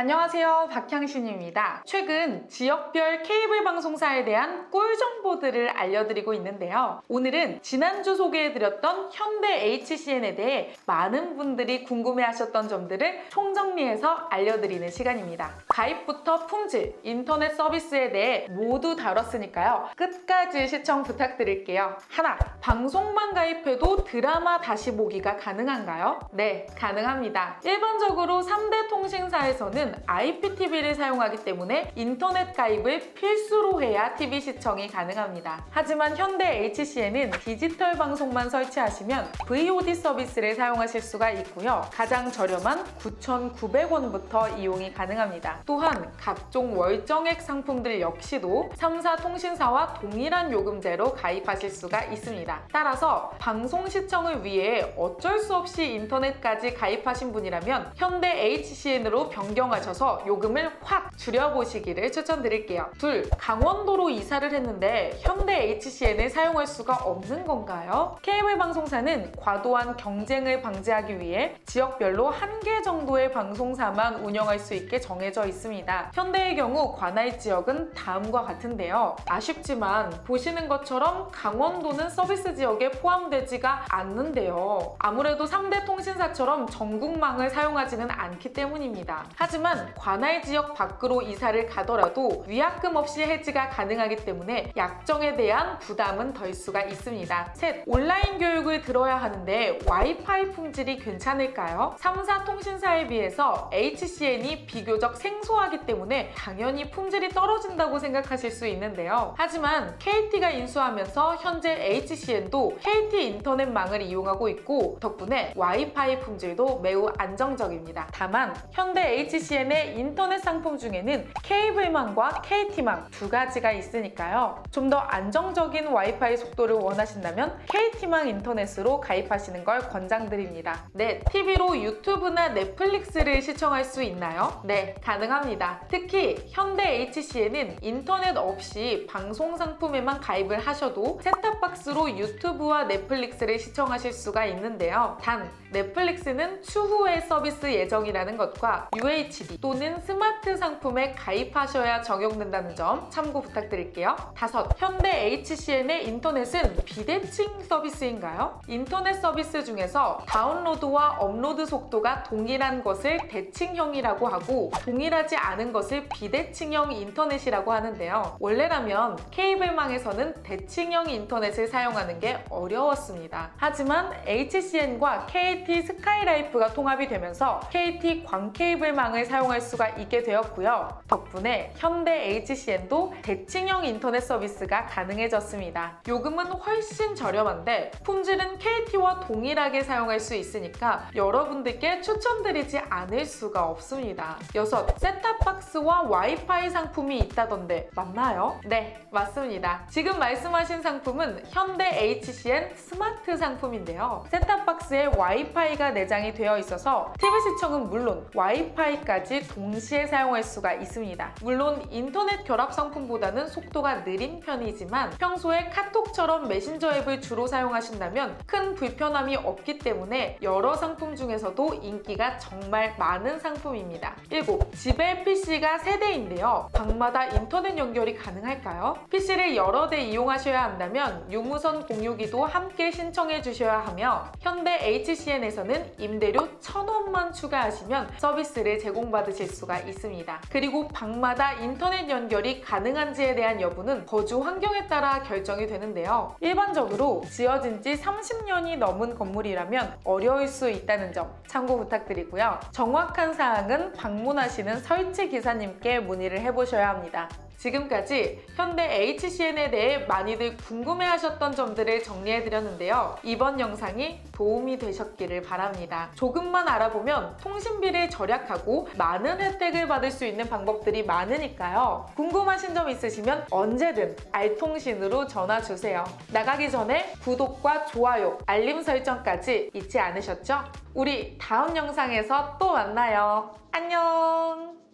안녕하세요. 박향신입니다. 최근 지역별 케이블 방송사에 대한 꿀 정보들을 알려드리고 있는데요. 오늘은 지난주 소개해드렸던 현대 HCN에 대해 많은 분들이 궁금해하셨던 점들을 총정리해서 알려드리는 시간입니다. 가입부터 품질, 인터넷 서비스에 대해 모두 다뤘으니까요. 끝까지 시청 부탁드릴게요. 하나, 방송만 가입해도 드라마 다시 보기가 가능한가요? 네, 가능합니다. 일반적으로 3대 통신사에서는 IPTV를 사용하기 때문에 인터넷 가입을 필수로 해야 TV 시청이 가능합니다. 하지만 현대 HCN은 디지털 방송만 설치하시면 VOD 서비스를 사용하실 수가 있고요. 가장 저렴한 9,900원부터 이용이 가능합니다. 또한 각종 월정액 상품들 역시도 3사 통신사와 동일한 요금제로 가입하실 수가 있습니다. 따라서 방송 시청을 위해 어쩔 수 없이 인터넷까지 가입하신 분이라면 현대 HCN으로 변경 하셔서 요금을 확 줄여보시기를 추천드릴게요. 둘, 강원도로 이사를 했는데 현대 HCN을 사용할 수가 없는 건가요? 케이블 방송사는 과도한 경쟁을 방지하기 위해 지역별로 한 개 정도의 방송사만 운영할 수 있게 정해져 있습니다. 현대의 경우 관할 지역은 다음과 같은데요. 아쉽지만 보시는 것처럼 강원도는 서비스 지역에 포함되지가 않는데요. 아무래도 3대 통신사처럼 전국망을 사용하지는 않기 때문입니다. 하지만 관할 지역 밖으로 이사를 가더라도 위약금 없이 해지가 가능하기 때문에 약정에 대한 부담은 덜 수가 있습니다. 셋, 온라인 교육을 들어야 하는데 와이파이 품질이 괜찮을까요? 3사 통신사에 비해서 HCN이 비교적 생소하기 때문에 당연히 품질이 떨어진다고 생각하실 수 있는데요. 하지만 KT가 인수하면서 현재 HCN도 KT 인터넷망을 이용하고 있고 덕분에 와이파이 품질도 매우 안정적입니다. 다만 현대 HCN 의 인터넷 상품 중에는 케이블망과 KT망 두 가지가 있으니까요. 좀 더 안정적인 와이파이 속도를 원하신다면 KT망 인터넷으로 가입하시는 걸 권장드립니다. 네, TV로 유튜브나 넷플릭스를 시청할 수 있나요? 네, 가능합니다. 특히 현대 HCN은 인터넷 없이 방송 상품에만 가입을 하셔도 셋탑박스로 유튜브와 넷플릭스를 시청하실 수가 있는데요. 단, 넷플릭스는 추후에 서비스 예정이라는 것과 또는 스마트 상품에 가입하셔야 적용된다는 점 참고 부탁드릴게요. 다섯, 현대 HCN의 인터넷은 비대칭 서비스인가요? 인터넷 서비스 중에서 다운로드와 업로드 속도가 동일한 것을 대칭형이라고 하고 동일하지 않은 것을 비대칭형 인터넷이라고 하는데요. 원래라면 케이블망에서는 대칭형 인터넷을 사용하는 게 어려웠습니다. 하지만 HCN과 KT 스카이라이프가 통합이 되면서 KT 광케이블망을 사용할 수가 있게 되었고요. 덕분에 현대 HCN도 대칭형 인터넷 서비스가 가능해졌습니다. 요금은 훨씬 저렴한데 품질은 KT와 동일하게 사용할 수 있으니까 여러분들께 추천드리지 않을 수가 없습니다. 여섯, 셋탑박스와 와이파이 상품이 있다던데 맞나요? 네, 맞습니다. 지금 말씀하신 상품은 현대 HCN 스마트 상품인데요. 셋탑박스에 와이파이가 내장이 되어 있어서 TV 시청은 물론 와이파이까지 동시에 사용할 수가 있습니다. 물론 인터넷 결합 상품보다는 속도가 느린 편이지만 평소에 카톡처럼 메신저 앱을 주로 사용하신다면 큰 불편함이 없기 때문에 여러 상품 중에서도 인기가 정말 많은 상품입니다. 7. 집에 PC가 세대인데요. 방마다 인터넷 연결이 가능할까요? PC를 여러 대 이용하셔야 한다면 유무선 공유기도 함께 신청해 주셔야 하며 현대 HCN에서는 임대료 1,000원만 추가하시면 서비스를 제공 받으실 수가 있습니다. 그리고 방마다 인터넷 연결이 가능한지에 대한 여부는 거주 환경에 따라 결정이 되는데요. 일반적으로 지어진 지 30년이 넘은 건물이라면 어려울 수 있다는 점 참고 부탁드리고요. 정확한 사항은 방문하시는 설치 기사님께 문의를 해보셔야 합니다. 지금까지 현대 HCN에 대해 많이들 궁금해하셨던 점들을 정리해드렸는데요. 이번 영상이 도움이 되셨기를 바랍니다. 조금만 알아보면 통신비를 절약하고 많은 혜택을 받을 수 있는 방법들이 많으니까요. 궁금하신 점 있으시면 언제든 알통신으로 전화 주세요. 나가기 전에 구독과 좋아요, 알림 설정까지 잊지 않으셨죠? 우리 다음 영상에서 또 만나요. 안녕!